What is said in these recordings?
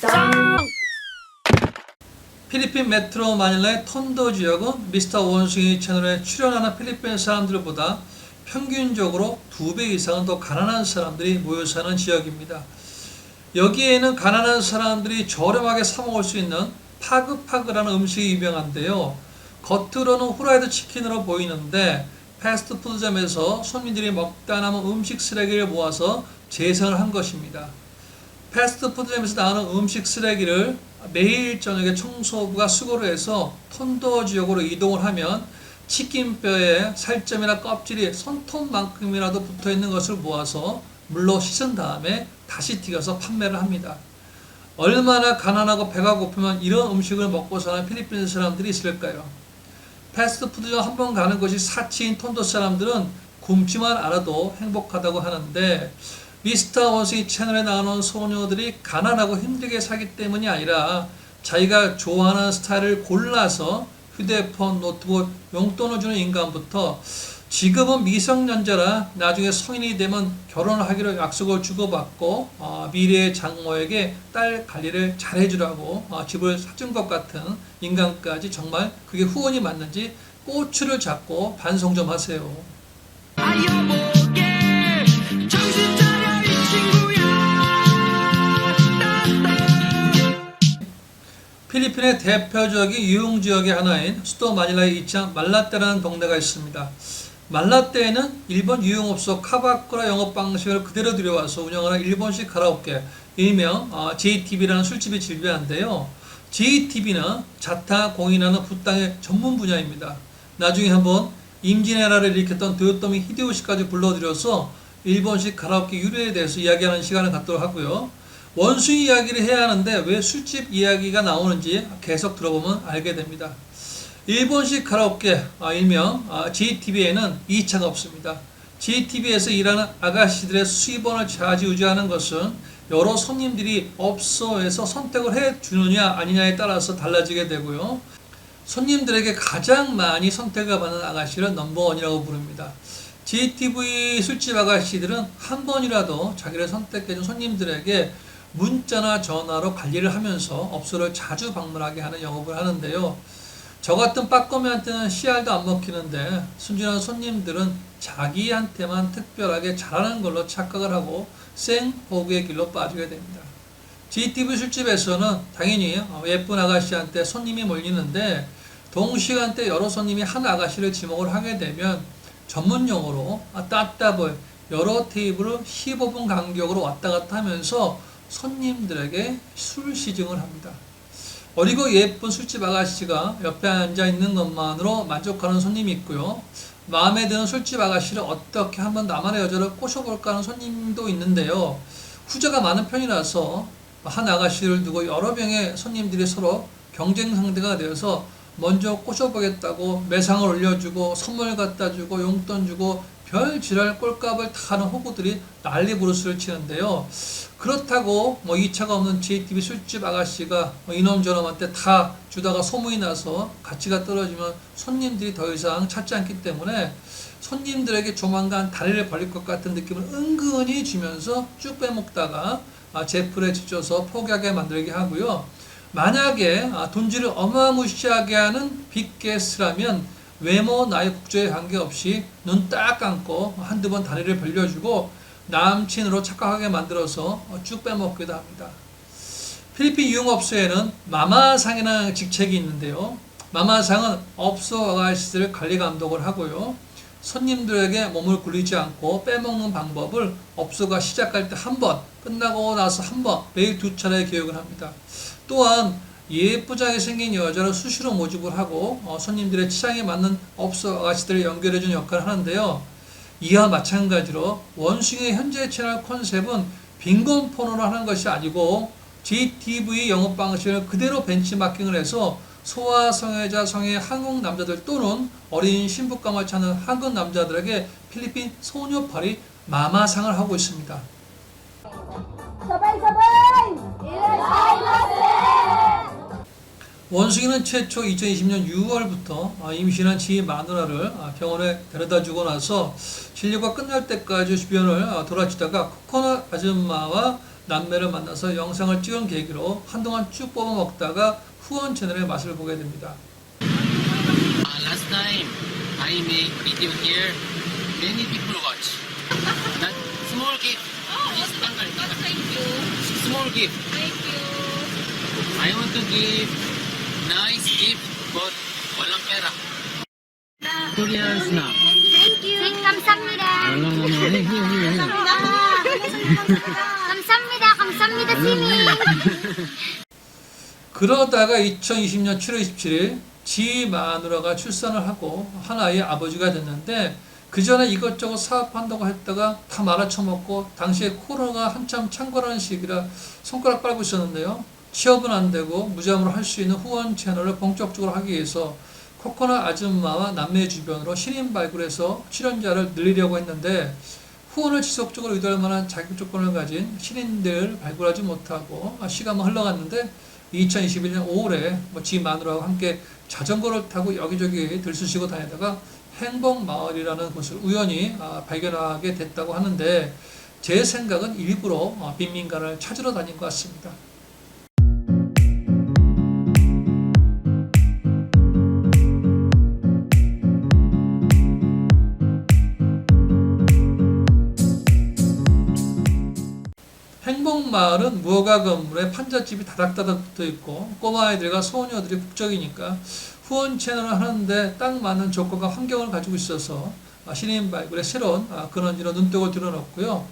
짱! 필리핀 메트로 마닐라의 톤도 지역은 미스터 원숭이 채널에 출연하는 필리핀 사람들보다 평균적으로 두 배 이상은 더 가난한 사람들이 모여 사는 지역입니다. 여기에는 가난한 사람들이 저렴하게 사 먹을 수 있는 파그파그라는 음식이 유명한데요. 겉으로는 후라이드 치킨으로 보이는데 패스트푸드점에서 손님들이 먹다 남은 음식 쓰레기를 모아서 재생을 한 것입니다. 패스트푸드점에서 나오는 음식 쓰레기를 매일 저녁에 청소부가 수거를 해서 톤도 지역으로 이동을 하면 치킨뼈에 살점이나 껍질이 손톱만큼이라도 붙어 있는 것을 모아서 물로 씻은 다음에 다시 튀겨서 판매를 합니다. 얼마나 가난하고 배가 고프면 이런 음식을 먹고 사는 필리핀 사람들이 있을까요? 패스트푸드점 한 번 가는 것이 사치인 톤도 사람들은 굶지만 않아도 행복하다고 하는데 미스터 원숭이 채널에 나오는 소녀들이 가난하고 힘들게 살기 때문이 아니라 자기가 좋아하는 스타일을 골라서 휴대폰, 노트북, 용돈을 주는 인간부터 지금은 미성년자라 나중에 성인이 되면 결혼을 하기로 약속을 주고받고 어, 미래의 장모에게 딸 관리를 잘해주라고 어, 집을 사준 것 같은 인간까지 정말 그게 후원이 맞는지 꼬추를 잡고 반성 좀 하세요. 필리핀의 대표적인 유흥 지역의 하나인 수도 마닐라의 이창 말라떼라는 동네가 있습니다. 말라떼에는 일본 유흥업소 카바쿠라 영업 방식을 그대로 들여와서 운영하는 일본식 가라오케 일명 어, JTB라는 술집이 즐비한데요. JTB는 자타 공인하는 붓당의 전문 분야입니다. 나중에 한번 임진왜란을 일으켰던 도요토미 히데요시까지 불러들여서 일본식 가라오케 유래에 대해서 이야기하는 시간을 갖도록 하고요. 원숭이 이야기를 해야 하는데 왜 술집 이야기가 나오는지 계속 들어보면 알게 됩니다. 일본식 가라오케 아, 일명 아, JTB에는 2차가 없습니다. JTB에서 일하는 아가씨들의 수입원을 좌지우지하는 것은 여러 손님들이 업소에서 선택을 해 주느냐 아니냐에 따라서 달라지게 되고요. 손님들에게 가장 많이 선택을 받는 아가씨를 넘버원이라고 부릅니다. JTV 술집 아가씨들은 한 번이라도 자기를 선택해준 손님들에게 문자나 전화로 관리를 하면서 업소를 자주 방문하게 하는 영업을 하는데요. 저 같은 빠꺼미한테는 씨알도 안 먹히는데 순진한 손님들은 자기한테만 특별하게 잘하는 걸로 착각을 하고 생호구의 길로 빠지게 됩니다. GTV 술집에서는 당연히 예쁜 아가씨한테 손님이 몰리는데 동시간대 여러 손님이 한 아가씨를 지목을 하게 되면 전문 용어로 따따블 여러 테이블을 15분 간격으로 왔다 갔다 하면서 손님들에게 술 시중을 합니다. 어리고 예쁜 술집 아가씨가 옆에 앉아 있는 것만으로 만족하는 손님이 있고요. 마음에 드는 술집 아가씨를 어떻게 한번 나만의 여자를 꼬셔볼까 하는 손님도 있는데요. 후자가 많은 편이라서 한 아가씨를 두고 여러 명의 손님들이 서로 경쟁 상대가 되어서 먼저 꼬셔보겠다고 매상을 올려주고 선물 갖다 주고 용돈 주고 별 지랄 꼴값을 다 하는 호구들이 난리 부르스를 치는데요. 그렇다고 뭐 2차가 없는 JTB 술집 아가씨가 뭐 이놈 저놈한테 다 주다가 소문이 나서 가치가 떨어지면 손님들이 더 이상 찾지 않기 때문에 손님들에게 조만간 다리를 벌릴 것 같은 느낌을 은근히 주면서 쭉 빼먹다가 아, 제풀에 지쳐서 포기하게 만들게 하고요. 만약에 아, 돈질을 어마무시하게 하는 빅게스트라면 외모, 나이, 국적에 관계없이 눈 딱 감고 한두 번 다리를 벌려주고 남친으로 착각하게 만들어서 쭉 빼먹기도 합니다. 필리핀 유흥업소에는 마마상이라는 직책이 있는데요. 마마상은 업소 아가씨들 관리 감독을 하고요. 손님들에게 몸을 굴리지 않고 빼먹는 방법을 업소가 시작할 때 한 번, 끝나고 나서 한 번, 매일 두 차례 교육을 합니다. 또한 예쁘장하게 생긴 여자를 수시로 모집을 하고 어, 손님들의 취향에 맞는 업소 아가씨들을 연결해주는 역할을 하는데요. 이와 마찬가지로 원숭이의 현재 채널 컨셉은 빈곤 포노를 하는 것이 아니고 GTV 영업 방식을 그대로 벤치마킹을 해서 소아 성애자 성애 한국 남자들 또는 어린 신부감을 찾는 한국 남자들에게 필리핀 소녀팔이 마마상을 하고 있습니다. Sabay-sabay! Ilay-ilay! 원숭이는 최초 2020년 6월부터 아, 임신한 지 마누라를 아, 병원에 데려다 주고 나서 진료가 끝날 때까지 주변을 아, 돌아치다가 코코넛 아줌마와 남매를 만나서 영상을 찍은 계기로 한동안 쭉 뽑아 먹다가 후원 채널의 맛을 보게 됩니다. Uh, last time I make video here, many people watch small gift. This tanggal. Thank you. Small gift. Thank you. I want to give nice gift, but walang pera. Korean snack. Thank you. 감사합니다. No, no, no. Hey, here, here, here. 감사합니다. 감사합니다, 시민. 그러다가 2020년 7월 27일 지 마누라가 출산을 하고 하나의 아버지가 됐는데 그 전에 이것저것 사업한다고 했다가 다 말아쳐먹고 당시에 코로나가 한참 창궐하는 시기라 손가락 빨고 있었는데요. 취업은 안 되고 무잠으로 할 수 있는 후원 채널을 본격적으로 하기 위해서 코코넛 아줌마와 남매 주변으로 신인 발굴해서 출연자를 늘리려고 했는데 후원을 지속적으로 유도할 만한 자격 조건을 가진 신인들 발굴하지 못하고 시간만 흘러갔는데 2021년 5월에 뭐지 마누라와 함께 자전거를 타고 여기저기 들쑤시고 다니다가 행복마을이라는 곳을 우연히 아, 발견하게 됐다고 하는데 제 생각은 일부러 어, 빈민가를 찾으러 다닌 것 같습니다. 행복마을은 무허가 건물에 판잣집이 다닥다닥 붙어 있고 꼬마 아이들과 소녀들이 국적이니까 후원 채널을 하는데 딱 맞는 조건과 환경을 가지고 있어서 신인 발굴의 새로운 아, 근원지로 눈독을 들여놓고요.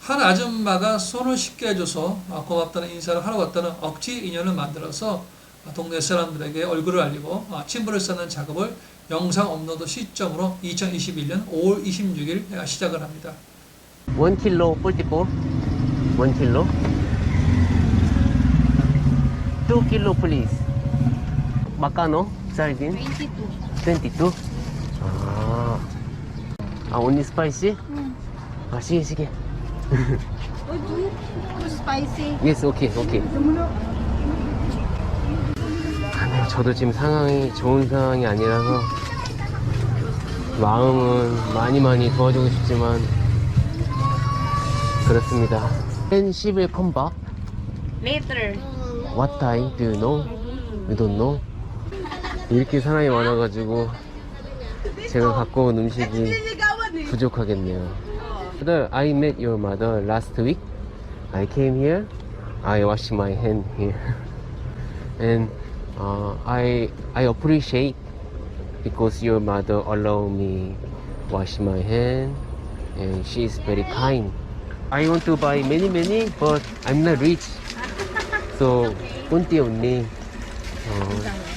한 아줌마가 손을 씻게 해줘서 아, 고맙다는 인사를 하러 왔다는 억지 인연을 만들어서 아, 동네 사람들에게 얼굴을 알리고 아, 친분을 쌓는 작업을 영상 업로드 시점으로 2021년 5월 26일 시작을 합니다. 1 kilo 44. 1 kilo. 2 kilo please. Makano? Sardine? 22. 22? 아, 아 only spicy? 아, sige. Oh, too, too spicy. Yes, okay, okay. 아, 네, 저도 지금 상황이 좋은 상황이 아니라서 마음은 많이 많이 도와주고 싶지만 그렇습니다. 10일 컴박 Later. What time do you know? You don't know? 이렇게 사람이 많아가지고 제가 갖고 온 음식이 부족하겠네요. Mother, I met your mother last week. I came here. I wash my hand here, and uh, I I appreciate because your mother allow me wash my hand, and she is very kind. I want to buy many many, but I'm not rich. So, kunti only. 어,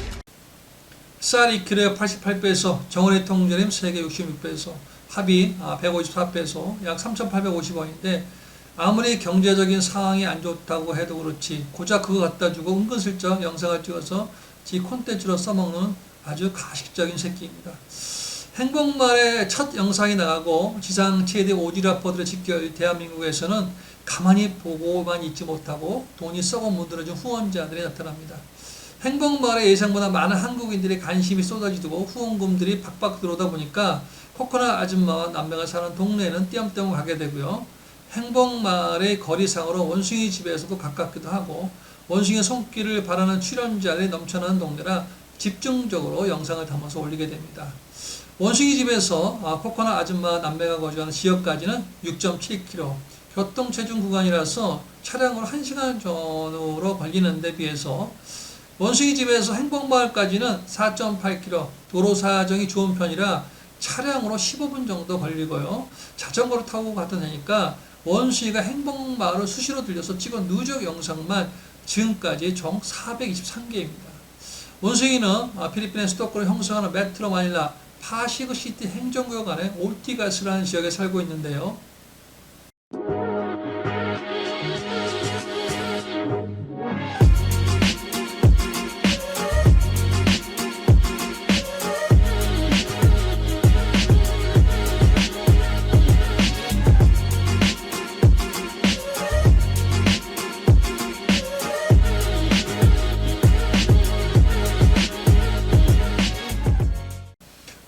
쌀 2kg에 88배소, 정원의 통조림 3개 66배소, 합이 154배소, 약 3,850원인데 아무리 경제적인 상황이 안 좋다고 해도 그렇지 고작 그거 갖다 주고 은근슬쩍 영상을 찍어서 지 콘텐츠로 써먹는 아주 가식적인 새끼입니다. 행복말의 첫 영상이 나가고 지상 최대 오지라퍼들의 집결 대한민국에서는 가만히 보고만 있지 못하고 돈이 썩어 문드러진 후원자들이 나타납니다. 행복마을에 예상보다 많은 한국인들의 관심이 쏟아지고 후원금들이 박박 들어오다 보니까 코코넛 아줌마와 남매가 사는 동네에는 띄엄띄엄 가게 되고요. 행복마을의 거리상으로 원숭이 집에서도 가깝기도 하고 원숭이 손길을 바라는 출연자들이 넘쳐나는 동네라 집중적으로 영상을 담아서 올리게 됩니다. 원숭이 집에서 아, 코코넛 아줌마 남매가 거주하는 지역까지는 6.7km 교통체중 구간이라서 차량으로 1시간 전후로 걸리는 데 비해서 원숭이 집에서 행복마을까지는 4.8km 도로 사정이 좋은 편이라 차량으로 15분 정도 걸리고요. 자전거로 타고 가도 되니까 원숭이가 행복마을을 수시로 들려서 찍은 누적 영상만 지금까지 총 423개입니다. 원숭이는 아, 필리핀의 수도권을 형성하는 메트로 마닐라 파시그 시티 행정구역 안에 올티가스라는 지역에 살고 있는데요.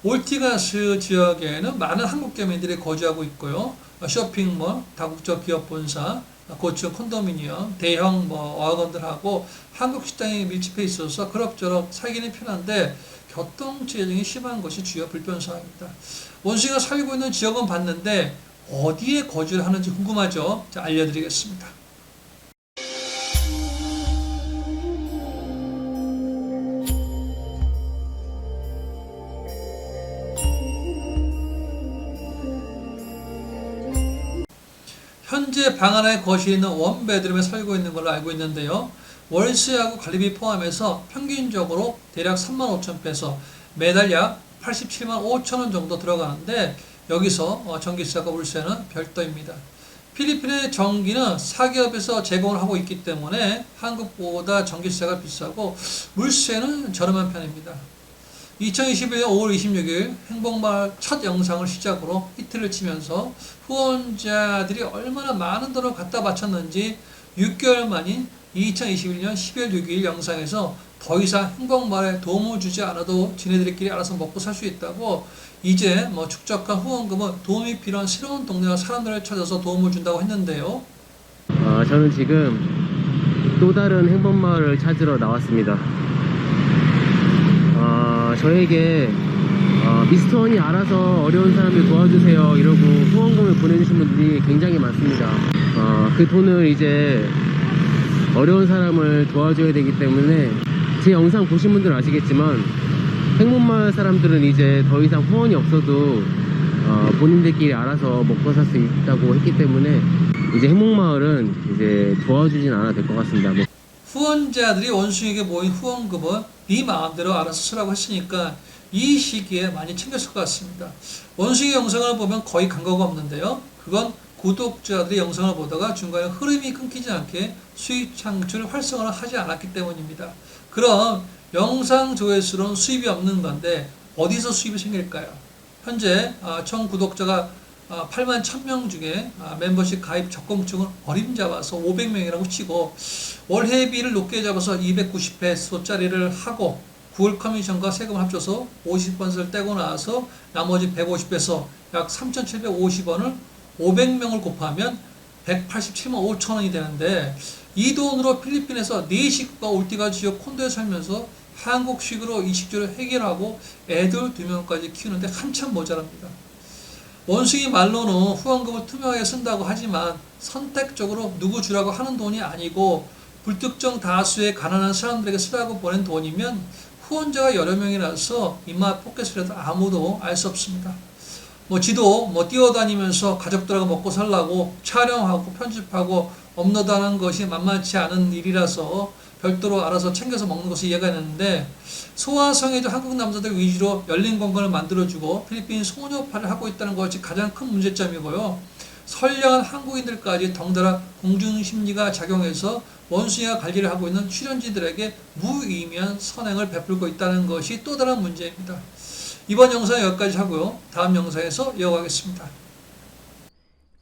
올티가스 지역에는 많은 한국 개민들이 거주하고 있고요. 쇼핑몰, 다국적 기업 본사, 고층 콘도미니엄, 대형 뭐 어학원들하고 한국 식당이 밀집해 있어서 그럭저럭 살기는 편한데 교통 체증이 심한 것이 주요 불편사항입니다. 원숭이가 살고 있는 지역은 봤는데 어디에 거주를 하는지 궁금하죠? 자, 알려드리겠습니다. 방 하나에 거실이 있는 원 베드룸에 살고 있는 걸로 알고 있는데요. 월세하고 관리비 포함해서 평균적으로 대략 3만 5천 페소, 매달 약 87만 5천 원 정도 들어가는데 여기서 어, 전기세가 월세는 별도입니다. 필리핀의 전기는 사기업에서 제공을 하고 있기 때문에 한국보다 전기세가 비싸고 물세는 저렴한 편입니다. 2021년 5월 26일 행복마을 첫 영상을 시작으로 히트를 치면서 후원자들이 얼마나 많은 돈을 갖다 바쳤는지 6개월 만인 2021년 12월 6일 영상에서 더 이상 행복마을에 도움을 주지 않아도 지네들끼리 알아서 먹고 살 수 있다고 이제 뭐 축적한 후원금은 도움이 필요한 새로운 동네와 사람들을 찾아서 도움을 준다고 했는데요. 아, 저는 지금 또 다른 행복마을을 찾으러 나왔습니다. 아, 저에게 어, 미스터원이 알아서 어려운 사람들 도와주세요 이러고 후원금을 보내주신 분들이 굉장히 많습니다. 어, 그 돈을 이제 어려운 사람을 도와줘야 되기 때문에 제 영상 보신 분들은 아시겠지만 행복마을 사람들은 이제 더 이상 후원이 없어도 어, 본인들끼리 알아서 먹고 살 수 있다고 했기 때문에 이제 행복마을은 이제 도와주진 않아도 될 것 같습니다. 뭐 후원자들이 원숭이에게 모인 후원금은 네 마음대로 알아서 쓰라고 했으니까 이 시기에 많이 챙겼을 것 같습니다. 원숭이 영상을 보면 거의 간거가 없는데요. 그건 구독자들이 영상을 보다가 중간에 흐름이 끊기지 않게 수익 창출 활성화를 하지 않았기 때문입니다. 그럼 영상 조회수로는 수입이 없는 건데 어디서 수입이 생길까요? 현재 아, 총 구독자가 8만 1000명 중에 아, 멤버십 가입 적공층을 어림잡아서 500명이라고 치고 월회비를 높게 잡아서 290페소짜리를 하고 9월 커미션과 세금 합쳐서 50번을 떼고 나서 나머지 150에서 약 3,750원을 500명을 곱하면 187만 5천 원이 되는데 이 돈으로 필리핀에서 네 식구가 올띠가 지역 콘도에 살면서 한국식으로 이 식주를 해결하고 애들 두 명까지 키우는데 한참 모자랍니다. 원숭이 말로는 후원금을 투명하게 쓴다고 하지만 선택적으로 누구 주라고 하는 돈이 아니고 불특정 다수의 가난한 사람들에게 쓰라고 보낸 돈이면 후원자가 여러 명이라서 입맛 포켓을 해도 아무도 알 수 없습니다. 뭐 지도 뭐 뛰어다니면서 가족들하고 먹고 살라고 촬영하고 편집하고 업로드하는 것이 만만치 않은 일이라서 별도로 알아서 챙겨서 먹는 것이 이해가 되는데 소아성애자 한국 남자들 위주로 열린 공간을 만들어주고 필리핀 소녀파를 하고 있다는 것이 가장 큰 문제점이고요. 선량한 한국인들까지 덩달아 공중심리가 작용해서 원숭이와 관리를 하고 있는 출연진들에게 무의미한 선행을 베풀고 있다는 것이 또 다른 문제입니다. 이번 영상 여기까지 하고요. 다음 영상에서 이어가겠습니다.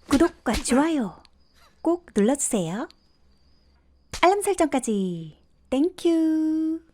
구독과 좋아요 꼭 눌러주세요. 알람 설정까지 땡큐.